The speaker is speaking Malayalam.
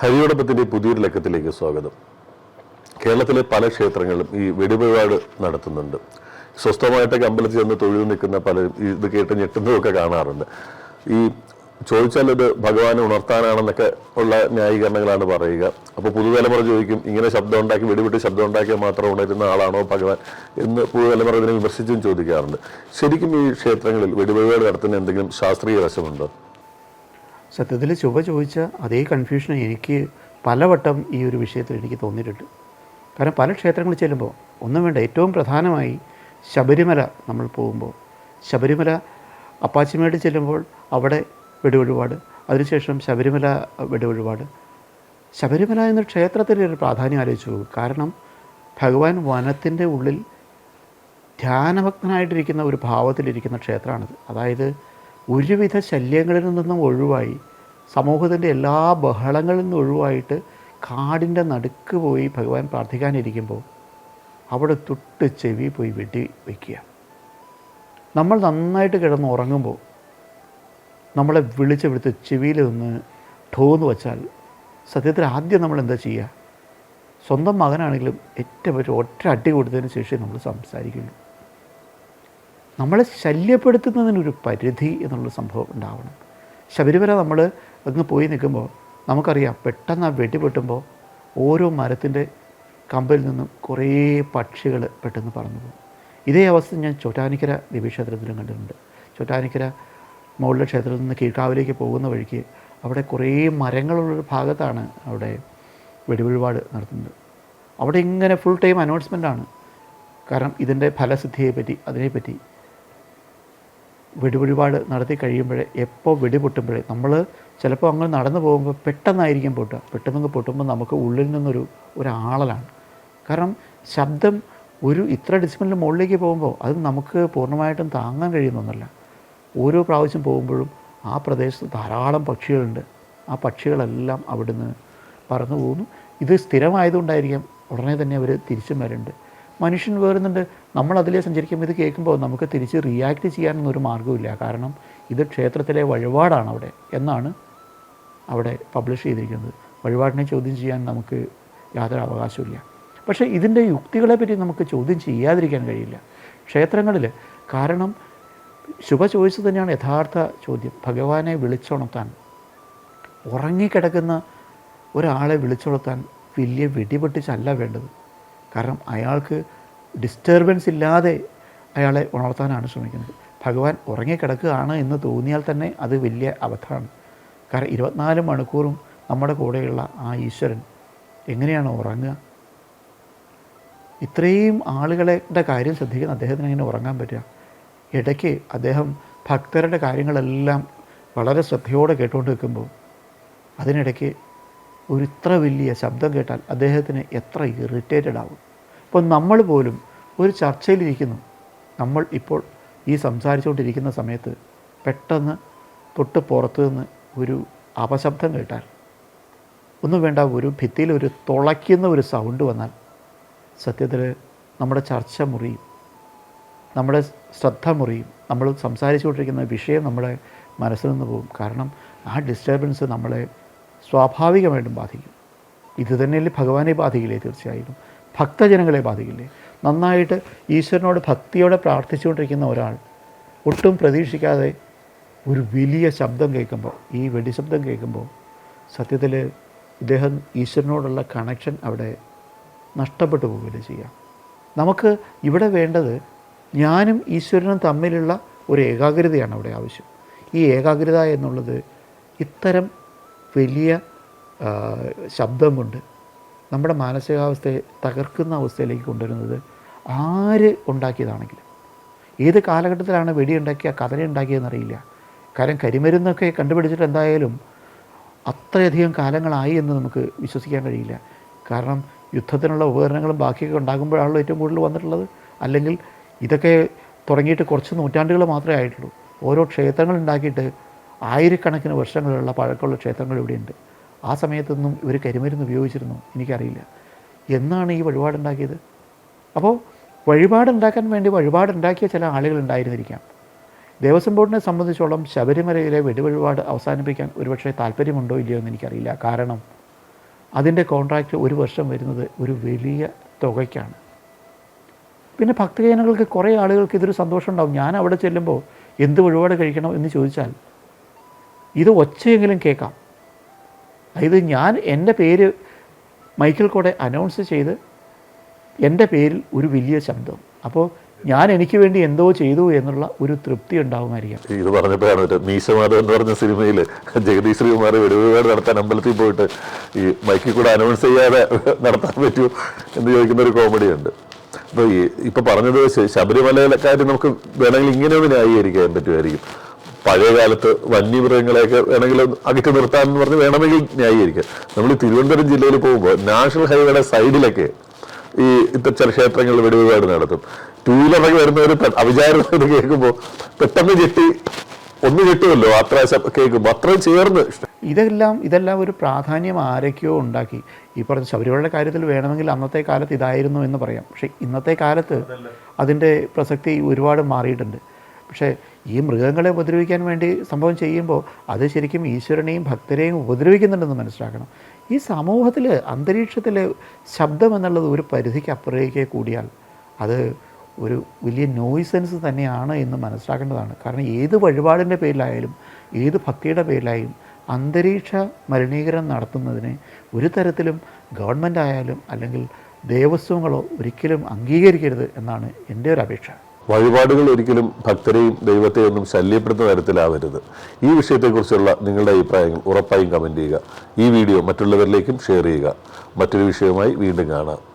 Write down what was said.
ഹരിയോടൊപ്പത്തിന്റെ പുതിയൊരു ലക്കത്തിലേക്ക് സ്വാഗതം. കേരളത്തിലെ പല ക്ഷേത്രങ്ങളിലും ഈ വെടിവഴിപാട് നടത്തുന്നുണ്ട്. സ്വസ്ഥമായിട്ടൊക്കെ അമ്പലത്തിൽ ചെന്ന് തൊഴിൽ നിൽക്കുന്ന പലരും ഇത് കേട്ട് ഞെട്ടുന്നതൊക്കെ കാണാറുണ്ട്. ഈ ചോദിച്ചാൽ ഇത് ഭഗവാനെ ഉണർത്താനാണെന്നൊക്കെ ഉള്ള ന്യായീകരണങ്ങളാണ് പറയുക. അപ്പോൾ പുതുതലമുറ ചോദിക്കും ഇങ്ങനെ ശബ്ദം ഉണ്ടാക്കി വെടിവിട്ട് ശബ്ദം ഉണ്ടാക്കിയാൽ മാത്രം ഉണരുന്ന ആളാണോ ഭഗവാൻ? എന്ന് പുതുതലമുറ ഇതിനെ വിമർശിച്ചും ചോദിക്കാറുണ്ട്. ശരിക്കും ഈ ക്ഷേത്രങ്ങളിൽ വെടിവഴിപാട് നടത്തുന്ന എന്തെങ്കിലും ശാസ്ത്രീയ വശമുണ്ടോ? സത്യത്തിൽ ചുവ ചോദിച്ച അതേ കൺഫ്യൂഷൻ എനിക്ക് പലവട്ടം ഈ ഒരു വിഷയത്തിൽ എനിക്ക് തോന്നിയിട്ടുണ്ട്. കാരണം പല ക്ഷേത്രങ്ങളിൽ ചെല്ലുമ്പോൾ ഒന്നും വേണ്ട ഏറ്റവും പ്രധാനമായി ശബരിമല നമ്മൾ പോകുമ്പോൾ ശബരിമല അപ്പാച്ചിമേട് ചെല്ലുമ്പോൾ അവിടെ വെടിവഴിപാട് അതിനുശേഷം ശബരിമല വെടിവഴിപാട്. ശബരിമല എന്ന ക്ഷേത്രത്തിന്റെ ഒരു പ്രാധാന്യം ആലോചിച്ചു കാരണം ഭഗവാൻ വനത്തിന്റെ ഉള്ളിൽ ധ്യാനഭക്തനായിട്ടിരിക്കുന്ന ഒരു ഭാവത്തിലിരിക്കുന്ന ക്ഷേത്രമാണിത്. അതായത് ഒരുവിധ ശല്യങ്ങളിൽ നിന്നും ഒഴിവായി സമൂഹത്തിന്റെ എല്ലാ ബഹളങ്ങളിൽ നിന്നും ഒഴിവായിട്ട് കാടിന്റെ നടുക്ക് പോയി ഭഗവാൻ പ്രാർത്ഥിക്കാനിരിക്കുമ്പോൾ അവിടെ തൊട്ട് ചെവി പോയി വെട്ടി വയ്ക്കുക നമ്മൾ നന്നായിട്ട് കിടന്ന് ഉറങ്ങുമ്പോൾ നമ്മളെ വിളിച്ച് വിടുത്ത് ചെവിയിൽ നിന്ന് ഠോന്ന് വച്ചാൽ സത്യത്തിൽ ആദ്യം നമ്മൾ എന്താ ചെയ്യുക? സ്വന്തം മകനാണെങ്കിലും ഏറ്റവും ഒരു ഒറ്റ അടി കൊടുത്തതിന് ശേഷം നമ്മൾ സംസാരിക്കുന്നു നമ്മളെ ശല്യപ്പെടുത്തുന്നതിനൊരു പരിധി എന്നുള്ള സംഭവം ഉണ്ടാവണം. ശബരിമല നമ്മൾ അങ്ങ് പോയി നിൽക്കുമ്പോൾ നമുക്കറിയാം പെട്ടെന്ന് ആ വെടി പൊട്ടുമ്പോൾ ഓരോ മരത്തിന്റെ കമ്പിൽ നിന്നും കുറേ പക്ഷികൾ പെട്ടെന്ന് പറന്നു പോകും. ഇതേ അവസ്ഥ ഞാൻ ചോറ്റാനിക്കര ദേവീക്ഷേത്രത്തിലും കണ്ടിട്ടുണ്ട്. ചോറ്റാനിക്കര മുകളിലെ ക്ഷേത്രത്തിൽ നിന്ന് കീഴ്ക്കാവിലേക്ക് പോകുന്ന വഴിക്ക് അവിടെ കുറേ മരങ്ങളുള്ളൊരു ഭാഗത്താണ് അവിടെ വെടിവഴിപാട് നടത്തുന്നത്. അവിടെ ഇങ്ങനെ ഫുൾ ടൈം അനൗൺസ്മെന്റാണ് കാരണം ഇതിന്റെ ഫലസിദ്ധിയെപ്പറ്റി അതിനെപ്പറ്റി വെടിവഴിപാട് നടത്തി കഴിയുമ്പോഴേ എപ്പോൾ വെടി പൊട്ടുമ്പോഴേ നമ്മൾ ചിലപ്പോൾ അങ്ങ് നടന്നു പോകുമ്പോൾ പെട്ടെന്നായിരിക്കും പൊട്ടുക. പെട്ടെന്നങ്ങ് പൊട്ടുമ്പോൾ നമുക്ക് ഉള്ളിൽ നിന്നൊരു ഒരാളലാണ്. കാരണം ശബ്ദം ഒരു ഇത്ര ഡിസിപ്ലിന്റെ മുകളിലേക്ക് പോകുമ്പോൾ അത് നമുക്ക് പൂർണമായിട്ടും താങ്ങാൻ കഴിയുന്നൊന്നുമല്ല ഓരോ പ്രാവശ്യം പോകുമ്പോഴും ആ പ്രദേശത്ത് ധാരാളം പക്ഷികളുണ്ട്. ആ പക്ഷികളെല്ലാം അവിടുന്ന് പറന്നു പോകുന്നു. ഇത് സ്ഥിരമായതുകൊണ്ടായിരിക്കാം ഉടനെ തന്നെ അവർ തിരിച്ചും വരുന്നുണ്ട് മനുഷ്യൻ വേറുന്നുണ്ട്. നമ്മൾ അതിലേ സഞ്ചരിക്കുമ്പോൾ ഇത് കേൾക്കുമ്പോൾ നമുക്ക് തിരിച്ച് റിയാക്ട് ചെയ്യാനൊന്നും ഒരു മാർഗമില്ല കാരണം ഇത് ക്ഷേത്രത്തിലെ വഴിപാടാണ് അവിടെ എന്നാണ് അവിടെ പബ്ലിഷ് ചെയ്തിരിക്കുന്നത്. വഴിപാടിനെ ചോദ്യം ചെയ്യാൻ നമുക്ക് യാതൊരു അവകാശമില്ല പക്ഷേ ഇതിന്റെ യുക്തികളെ പറ്റി നമുക്ക് ചോദ്യം ചെയ്യാതിരിക്കാൻ കഴിയില്ല. ക്ഷേത്രങ്ങളിൽ കാരണം ശുഭ ചോദിച്ചത് തന്നെയാണ് യഥാർത്ഥ ചോദ്യം. ഭഗവാനെ വിളിച്ചുണർത്താൻ ഉറങ്ങിക്കിടക്കുന്ന ഒരാളെ വിളിച്ചുണർത്താൻ വലിയ വെടിപൊട്ടിച്ചല്ല വേണ്ടത്. കാരണം അയാൾക്ക് ഡിസ്റ്റർബൻസ് ഇല്ലാതെ അയാളെ ഉണർത്താനാണ് ശ്രമിക്കുന്നത്. ഭഗവാൻ ഉറങ്ങിക്കിടക്കുകയാണ് എന്ന് തോന്നിയാൽ തന്നെ അത് വലിയ അബദ്ധമാണ് കാരണം ഇരുപത്തിനാല് മണിക്കൂറും നമ്മുടെ കൂടെയുള്ള ആ ഈശ്വരൻ എങ്ങനെയാണ് ഉറങ്ങുക? ഇത്രയും ആളുകളുടെ കാര്യം ശ്രദ്ധിക്കുന്ന അദ്ദേഹത്തിന് എങ്ങനെ ഉറങ്ങാൻ പറ്റുക? ഇടയ്ക്ക് അദ്ദേഹം ഭക്തരുടെ കാര്യങ്ങളെല്ലാം വളരെ ശ്രദ്ധയോടെ കേട്ടുകൊണ്ട് നിൽക്കുമ്പോൾ അതിനിടയ്ക്ക് ഒരു ഇത്ര വലിയ ശബ്ദം കേട്ടാൽ അദ്ദേഹത്തിന് എത്ര ഇറിറ്റേറ്റഡ് ആവും. അപ്പോൾ നമ്മൾ പോലും ഒരു ചർച്ചയിലിരിക്കുന്നു. നമ്മൾ ഇപ്പോൾ ഈ സംസാരിച്ചുകൊണ്ടിരിക്കുന്ന സമയത്ത് പെട്ടെന്ന് തൊട്ട് പുറത്തു നിന്ന് ഒരു അപശബ്ദം കേട്ടാൽ ഒന്നും വേണ്ട ഒരു ഭിത്തിയിൽ ഒരു തുളയ്ക്കുന്ന ഒരു സൗണ്ട് വന്നാൽ സത്യത്തിൽ നമ്മുടെ ചർച്ച മുറിയും നമ്മുടെ ശ്രദ്ധ മുറിയും നമ്മൾ സംസാരിച്ചുകൊണ്ടിരിക്കുന്ന വിഷയം നമ്മുടെ മനസ്സിൽ നിന്ന് പോകും. കാരണം ആ ഡിസ്റ്റർബൻസ് നമ്മളെ സ്വാഭാവികമായിട്ടും ബാധിക്കും. ഇത് തന്നെയല്ലേ ഭഗവാനെ ബാധിക്കില്ലേ തീർച്ചയായിട്ടും? ഭക്തജനങ്ങളെ ബാധിക്കില്ലേ? നന്നായിട്ട് ഈശ്വരനോട് ഭക്തിയോടെ പ്രാർത്ഥിച്ചുകൊണ്ടിരിക്കുന്ന ഒരാൾ ഒട്ടും പ്രതീക്ഷിക്കാതെ ഒരു വലിയ ശബ്ദം കേൾക്കുമ്പോൾ ഈ വെടിശബ്ദം കേൾക്കുമ്പോൾ സത്യത്തിൽ ഇദ്ദേഹം ഈശ്വരനോടുള്ള കണക്ഷൻ അവിടെ നഷ്ടപ്പെട്ടു പോവുകയില്ല ചെയ്യാം നമുക്ക് ഇവിടെ വേണ്ടത് ഞാനും ഈശ്വരനും തമ്മിലുള്ള ഒരു ഏകാഗ്രതയാണ് അവിടെ ആവശ്യം. ഈ ഏകാഗ്രത എന്നുള്ളത് ഇത്തരം വലിയ ശബ്ദമുണ്ട്. നമ്മുടെ മാനസികാവസ്ഥയെ തകർക്കുന്ന അവസ്ഥയിലേക്ക് കൊണ്ടുവരുന്നത് ആര് ഉണ്ടാക്കിയതാണെങ്കിലും. ഏത് കാലഘട്ടത്തിലാണ് വെടിയുണ്ടാക്കിയ കഥന ഉണ്ടാക്കിയതെന്നറിയില്ല കാരണം കരിമരുന്നൊക്കെ കണ്ടുപിടിച്ചിട്ട് എന്തായാലും അത്രയധികം കാലങ്ങളായി എന്ന് നമുക്ക് വിശ്വസിക്കാൻ കഴിയില്ല. കാരണം യുദ്ധത്തിനുള്ള ഉപകരണങ്ങളും ബാക്കിയൊക്കെ ഉണ്ടാകുമ്പോഴാണല്ലോ ഏറ്റവും കൂടുതൽ വന്നിട്ടുള്ളത്. അല്ലെങ്കിൽ ഇതൊക്കെ തുടങ്ങിയിട്ട് കുറച്ച് നൂറ്റാണ്ടുകൾ മാത്രമേ ആയിട്ടുള്ളൂ. ഓരോ ക്ഷേത്രങ്ങൾ ഉണ്ടാക്കിയിട്ട് ആയിരക്കണക്കിന് വർഷങ്ങളുള്ള പഴക്കമുള്ള ക്ഷേത്രങ്ങൾ ഇവിടെയുണ്ട്. ആ സമയത്തൊന്നും ഇവർ കരിമരുന്ന് ഉപയോഗിച്ചിരുന്നു. എനിക്കറിയില്ല. എന്നാണ് ഈ വഴിപാടുണ്ടാക്കിയത്? അപ്പോൾ വഴിപാടുണ്ടാക്കാൻ വേണ്ടി വഴിപാടുണ്ടാക്കിയ ചില ആളുകൾ ഉണ്ടായിരുന്നിരിക്കാം. ദേവസ്വം ബോർഡിനെ സംബന്ധിച്ചോളം ശബരിമലയിലെ വെടിവഴിപാട് അവസാനിപ്പിക്കാൻ ഒരുപക്ഷെ താല്പര്യമുണ്ടോ ഇല്ലയോ എന്ന് എനിക്കറിയില്ല. കാരണം അതിന്റെ കോൺട്രാക്റ്റ് ഒരു വർഷം വരുന്നത് ഒരു വലിയ തുകയ്ക്കാണ്. പിന്നെ ഭക്തജനങ്ങൾക്ക് കുറേ ആളുകൾക്ക് ഇതൊരു സന്തോഷം ഉണ്ടാവും ഞാൻ അവിടെ ചെല്ലുമ്പോൾ എന്ത് വഴിപാട് കഴിക്കണം എന്ന് ചോദിച്ചാൽ ഇത് ഒച്ചയെങ്കിലും കേൾക്കാം. അതായത് ഞാൻ എന്റെ പേര് മൈക്കിൾ കൂടെ അനൗൺസ് ചെയ്ത് എന്റെ പേരിൽ ഒരു വലിയ ശബ്ദം. അപ്പോൾ ഞാൻ എനിക്ക് വേണ്ടി എന്തോ ചെയ്തു എന്നുള്ള ഒരു തൃപ്തി ഉണ്ടാവുമായിരിക്കാം. ഇത് പറഞ്ഞപ്പോഴാണ് മീശമാധവ് എന്ന് പറഞ്ഞ സിനിമയിൽ ജഗദീഷ് ശ്രീകുമാർ വെടിവേട് നടത്താൻ അമ്പലത്തിൽ പോയിട്ട് ഈ മൈക്കിൽ കൂടെ അനൗൺസ് ചെയ്യാതെ നടത്താൻ പറ്റുമോ എന്ന് ചോദിക്കുന്ന ഒരു കോമഡി ഉണ്ട്. അപ്പോൾ ഈ ഇപ്പോൾ പറഞ്ഞത് ശബരിമലയിലെ കാര്യം നമുക്ക് വേണമെങ്കിൽ ഇങ്ങനെ ഒന്ന് ന്യായീകരിക്കാൻ പറ്റുമായിരിക്കും. പഴയ കാലത്ത് വന്യമൃഗങ്ങളെയൊക്കെ വേണമെങ്കിൽ അകറ്റി നിർത്താൻ എന്ന് പറഞ്ഞ് വേണമെങ്കിൽ ന്യായീകരിക്കാം നമ്മൾ തിരുവനന്തപുരം ജില്ലയിൽ പോകുമ്പോൾ നാഷണൽ ഹൈവേയുടെ സൈഡിലൊക്കെ ഈ ഇത്തരം ക്ഷേത്രങ്ങൾ വെടിവെപാട് നടത്തും. ടൂ വീലറൊക്കെ വരുന്നവർ അവിചാരം ഇത് കേൾക്കുമ്പോൾ പെട്ടെന്ന് ചെട്ടി ഒന്ന് കിട്ടുമല്ലോ അത്ര കേൾക്കുമ്പോൾ. അത്രയും ചേർന്ന്. ഇതെല്ലാം ഇതെല്ലാം ഒരു പ്രാധാന്യം ആരൊക്കെയോ ഉണ്ടാക്കി. ഈ പറഞ്ഞ ശബരിമലയുടെ കാര്യത്തിൽ വേണമെങ്കിൽ അന്നത്തെ കാലത്ത് ഇതായിരുന്നു എന്ന് പറയാം. പക്ഷേ ഇന്നത്തെ കാലത്ത് അതിന്റെ പ്രസക്തി ഒരുപാട് മാറിയിട്ടുണ്ട്. പക്ഷേ ഈ മൃഗങ്ങളെ ഉപദ്രവിക്കാൻ വേണ്ടി സംഭവം ചെയ്യുമ്പോൾ അത് ശരിക്കും ഈശ്വരനെയും ഭക്തരെയും ഉപദ്രവിക്കുന്നുണ്ടെന്ന് മനസ്സിലാക്കണം. ഈ സമൂഹത്തിൽ അന്തരീക്ഷത്തിൽ ശബ്ദം എന്നുള്ളത് ഒരു പരിധിക്ക് അപ്പുറേക്ക് കൂടിയാൽ അത് ഒരു വലിയ നോയ്സൻസ് തന്നെയാണ് എന്ന് മനസ്സിലാക്കേണ്ടതാണ്. കാരണം ഏത് വഴിപാടിന്റെ പേരിലായാലും ഏത് ഭക്തിയുടെ പേരിലായാലും അന്തരീക്ഷ മലിനീകരണം നടത്തുന്നതിന് ഒരു തരത്തിലും ഗവൺമെന്റ് ആയാലും അല്ലെങ്കിൽ ദേവസ്വങ്ങളോ ഒരിക്കലും അംഗീകരിക്കരുത് എന്നാണ് എന്റെ ഒരു അപേക്ഷ. വഴിപാടുകൾ ഒരിക്കലും ഭക്തരെയും ദൈവത്തെയും ഒന്നും ശല്യപ്പെടുത്തുന്ന തരത്തിലാവരുത്. ഈ വിഷയത്തെക്കുറിച്ചുള്ള നിങ്ങളുടെ അഭിപ്രായങ്ങൾ ഉറപ്പായും കമന്റ് ചെയ്യുക. ഈ വീഡിയോ മറ്റുള്ളവരിലേക്കും ഷെയർ ചെയ്യുക. മറ്റൊരു വിഷയവുമായി വീണ്ടും കാണാം.